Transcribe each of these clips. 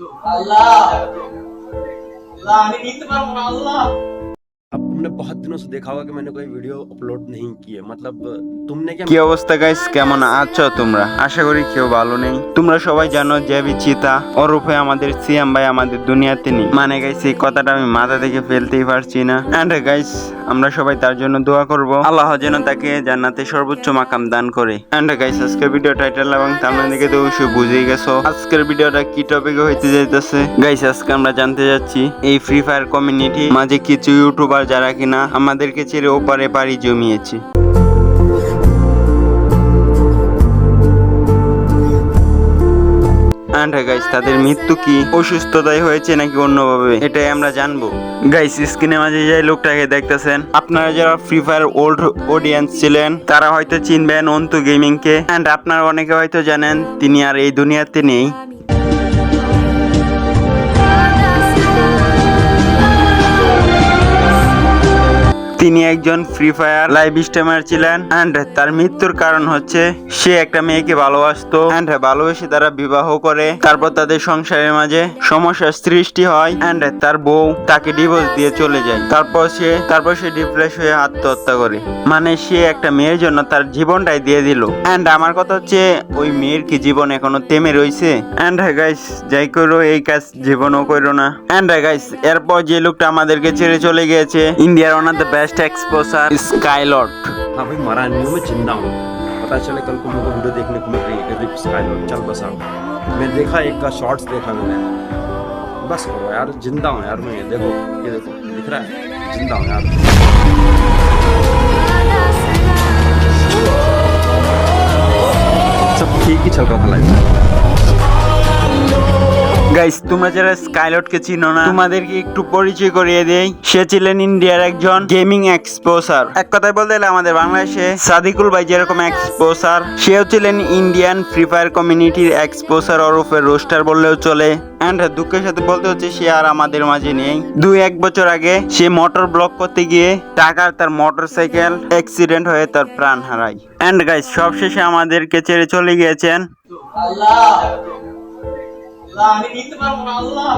আল্লাহ। আল্লাহ আমি নিতে পারব না আল্লাহ। तुमने बहुत दिनों से देखा होगा कि मैंने कोई वीडियो अपलोड नहीं की है मतलब तुमने क्या কি অবস্থা গাইস কেমন আছো তোমরা আশা করি কেউ ভালো নেই তোমরা সবাই জানো জেবি চিতা ওরূপে আমাদের সিএম ভাই আমাদের দুনিয়াতে নেই মানে গাইস এই কথাটা আমি মাথা থেকে ফেলতেই পারছি না এন্ড গাইস আমরা সবাই তার জন্য দোয়া করব আল্লাহ যেন তাকে জান্নাতে সর্বোচ্চ মাকাম দান করে এন্ড গাইস আজকের ভিডিও টাইটেল এবং থাম্বনেল দেখে তো অবশ্যই বুঝেই গেছো আজকের ভিডিওটা কি টপিকে হইতে যাইতেছে গাইস আজকে আমরা জানতে যাচ্ছি এই ফ্রি ফায়ার কমিউনিটি মাঝে কিছু ইউটিউবার যারা কিনা আমাদেরকে ছেড়ে ওপারে পাড়ি জমিয়েছে। তাদের মৃত্যু কি অসুস্থতায় হয়েছে নাকি অন্যভাবে? এটাই আমরা জানব। গাইস স্ক্রিনে মাঝে যে লোকটাকে দেখতেছেন, আপনারা যারা ফ্রি ফায়ার ওল্ড অডিয়েন্স ছিলেন, তারা হয়তো চিনবেন অন্তু গেমিং কে অ্যান্ড আপনারা অনেকে হয়তো জানেন, তিনি আর এই দুনিয়াতে নেই। তিনি একজন ফ্রি ফায়ার লাইভ স্ট্রিমার ছিলেন অ্যান্ড তার মৃত্যুর কারণ হচ্ছে সে একটা মেয়েকে ভালোবাসতো অ্যান্ড ভালোবেসে তারা বিবাহ করে। তারপর তাদের সংসারের মাঝে সমস্যার সৃষ্টি হয় অ্যান্ড তার বউ তাকে ডিভোর্স দিয়ে চলে যায়। তারপর সে তারপর সে ডিপ্রেস হয়ে আত্মহত্যা করে। মানে সে একটা মেয়ের জন্য তার জীবনটাই দিয়ে দিল। অ্যান্ড আমার কথা হচ্ছে, ওই মেয়ের কি জীবন এখনও তেমে রইছে? অ্যান্ড গাইস যাই করো, এই কাজ জীবনও করো না। অ্যান্ড গাইস এরপর যে লোকটা আমাদেরকে ছেড়ে চলে গিয়েছে ইন্ডিয়ার one of the best best exposure स्काईलॉट हाँ भाई, मारा नहीं मैं ज़िंदा हूँ। पता चले कल को मुझे वीडियो देखने को मिल रही है गरीब स्काईलॉट चल बसा मैंने देखा एक का शॉर्ट्स देखा मैंने। बस करो यार, ज़िंदा हूँ यार मैं। देखो, ये देखो, दिख रहा है? ज़िंदा हूँ यार। सब ठीक ही चल रहा था लाइफ গাইস তোমরা যারা স্কাইলটকে চিনো না, তোমাদেরকে একটু পরিচয় করিয়ে দেই। সে ছিলেন ইন্ডিয়ার একজন গেমিং এক্সপোসার এক কথায় বলতে গেলে আমাদের বাংলাদেশে সাদিকুল ভাই যেরকম এক্সপোসার সেও ছিলেন ইন্ডিয়ান ফ্রি ফায়ার কমিউনিটির এক্সপোসার ওরফে রোস্টার বললেও চলে। অ্যান্ড দুঃখের সাথে বলতে হচ্ছে, সে আর আমাদের মাঝে নেই। দুই এক বছর আগে সে মোটর ব্লক করতে গিয়ে টাকার তার মোটর সাইকেল অ্যাক্সিডেন্ট হয়ে তার প্রাণ হারায়। অ্যান্ড গাইস সবশেষে আমাদেরকে ছেড়ে চলে গিয়েছেন। আল্লাহ! আল্লাহ আমি নিতে পারব না আল্লাহ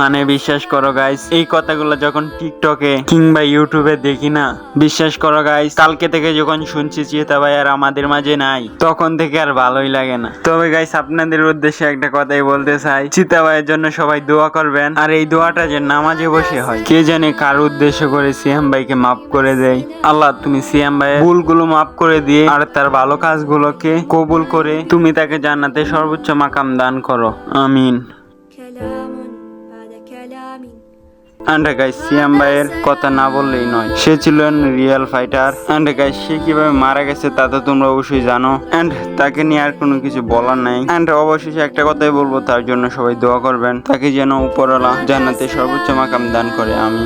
মানে বিশ্বাস করো গাইস এই কথাগুলো যখন টিকটকে কিংবা ইউটিউবে দেখি না, বিশ্বাস করো গাইস কালকে থেকে যখন শুনছি চিতা ভাই আর আমাদের মাঝে নাই, তখন থেকে আর ভালোই লাগে না। তবে গাইস আপনাদের উদ্দেশ্যে একটা কথাই বলতে চাই, চিতা ভাইয়ের জন্য সবাই দোয়া করবেন, আর এই দোয়াটা যে নামাজে বসে হয়, কে জানে কার উদ্দেশ্য করে সিয়াম ভাইকে মাফ করে দেয়। আল্লাহ, তুমি সিয়াম ভাইয়ের ভুলগুলো মাফ করে দিয়ে, আর তার ভালো কাজগুলোকে কবুল করে, তুমি তাকে জান্নাতে সর্বোচ্চ মাকাম দান করো। আমিন। অ্যান্ড গাইস সিয়াম ভাইয়ের কথা না বললেই নয়। সে ছিলেন রিয়েল ফাইটার অ্যান্ড গাইস সে কীভাবে মারা গেছে তা তো তোমরা অবশ্যই জানো। অ্যান্ড তাকে নিয়ে আর কোনো কিছু বলার নাই। অ্যান্ড অবশেষে একটা কথাই বলব, তার জন্য সবাই দোয়া করবেন। তাকে যেন উপরওয়ালা জান্নাতে সর্বোচ্চ মাকাম দান করে আমি